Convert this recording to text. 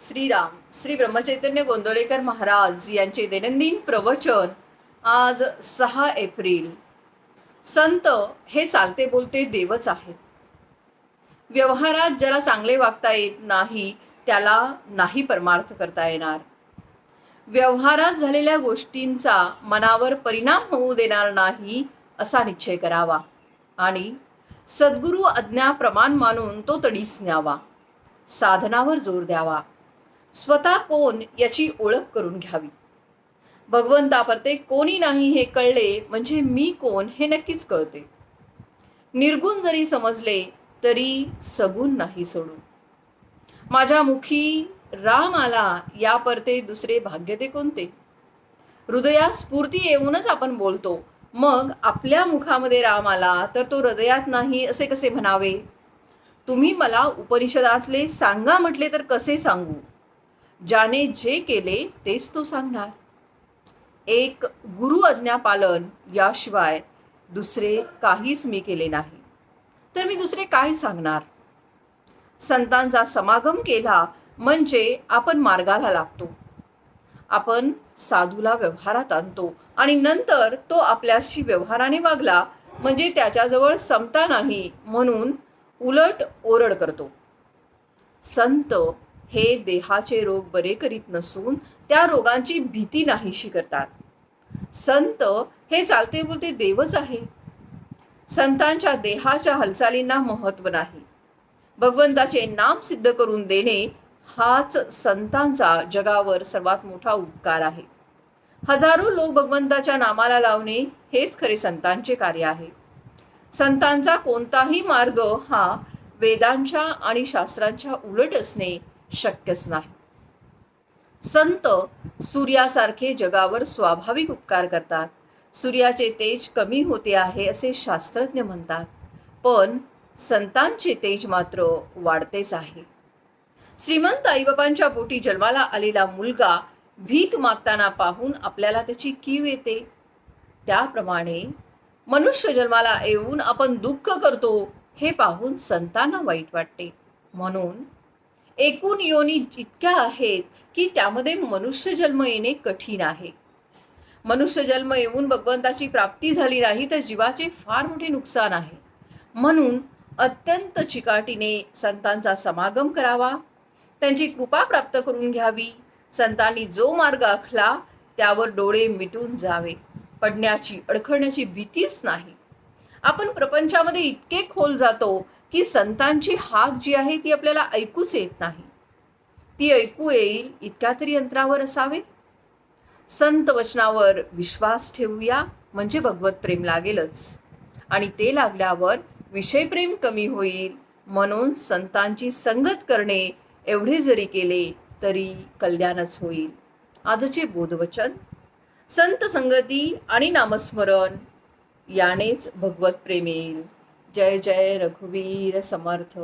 श्रीराम श्री ब्रह्मचैतन्य गोंदवलेकर महाराज यांचे दैनंदिन प्रवचन आज सहा एप्रिल. संत हे चालते बोलते देवच आहेत. व्यवहारात ज्याला चांगले वागता येत नाही त्याला नाही परमार्थ करता येणार. व्यवहारात झालेल्या गोष्टींचा मनावर परिणाम होऊ देणार नाही असा निश्चय करावा. आणि सद्गुरू आज्ञा प्रमाण मानून तो तडीस न्यावा. साधनावर जोर द्यावा. स्वतः कोण याची ओळख करून घ्यावी? भगवंतापरते कोणी नाही हे कळले म्हणजे मी कोण हे नक्कीच कळते. निर्गुण जरी समजले तरी सगुण नाही सोडून. माझ्या मुखी राम आला या परते दुसरे भाग्य ते कोणते? हृदयात स्फूर्ती येऊनच आपण बोलतो मग आपल्या मुखामध्ये राम आला तर तो हृदयात नाही असे कसे म्हणावे? तुम्ही मला उपनिषदातले सांगा म्हटले तर कसे सांगू? ज्याने जे केले तेच तो सांगणार. एक गुरु अज्ञापालन याशिवाय दुसरे काहीच मी केले नाही. तर मी दुसरे काय सांगणार? संतांचा समागम केला म्हणजे आपण मार्गाला लागतो. आपण साधूला व्यवहारात आणतो आणि नंतर तो आपल्याशी व्यवहाराने वागला म्हणजे त्याच्याजवळ समता नाही म्हणून उलट ओरड करतो. संत हे देहाचे रोग बरे करीत नसून त्या रोगांची भीती नाहीशी करतात. संत हे चालते बोलते देवच आहे संतांच्या देहाच्या हालचालींना महत्त्व नाही. भगवंताचे नाम सिद्ध करून देणे हाच संतांचा जगावर सर्वात मोठा उपकार आहे. हजारो लोक भगवंताच्या नामाला लावणे हेच खरे संतांचे कार्य आहे. संतांचा कोणताही मार्ग हा वेदांच्या आणि शास्त्रांच्या उलट असणे शक्यच नाही. संत सूर्यासारखे जगावर स्वाभाविक उपकार करतात. सूर्याचे तेज कमी होते आहे असे शास्त्रज्ञ म्हणतात. पण संतांचे तेज मात्र वाढतेच आहे. श्रीमंत आईबाबांच्या पोटी जन्माला आलेला मुलगा भीक मागताना पाहून आपल्याला त्याची कीव येते. त्याप्रमाणे मनुष्य जन्माला येऊन आपण दुःख करतो हे पाहून संतांना वाईट वाटते. म्हणून एकूण योनी जितक्या आहेत की त्यामध्ये मनुष्य जन्म येणे कठीण आहे. मनुष्य जन्म येऊन भगवंताची प्राप्ती झाली नाही तर जीवाचे फार मोठे नुकसान आहे. म्हणून अत्यंत चिकाटीने संतांचा समागम करावा त्यांची कृपा प्राप्त करून घ्यावी संतांनी जो मार्ग आखला त्यावर डोळे मिटून जावे पडण्याची अडखळण्याची भीतीच नाही. आपण प्रपंचामध्ये इतके खोल जातो की संतांची हाक जी आहे ती आपल्याला ऐकूच येत नाही. ती ऐकू येईल इतक्या तरी यंत्रावर असावे? संत वचनावर विश्वास ठेवूया म्हणजे भगवत प्रेम लागेलच. आणि ते लागल्यावर विषय प्रेम कमी होईल म्हणून संतांची संगत करणे एवढे जरी केले तरी कल्याणच होईल. आजचे बोधवचन संत संगती आणि नामस्मरण यानेच भगवत प्रेम येईल. जय जय रघुवीर समर्थ.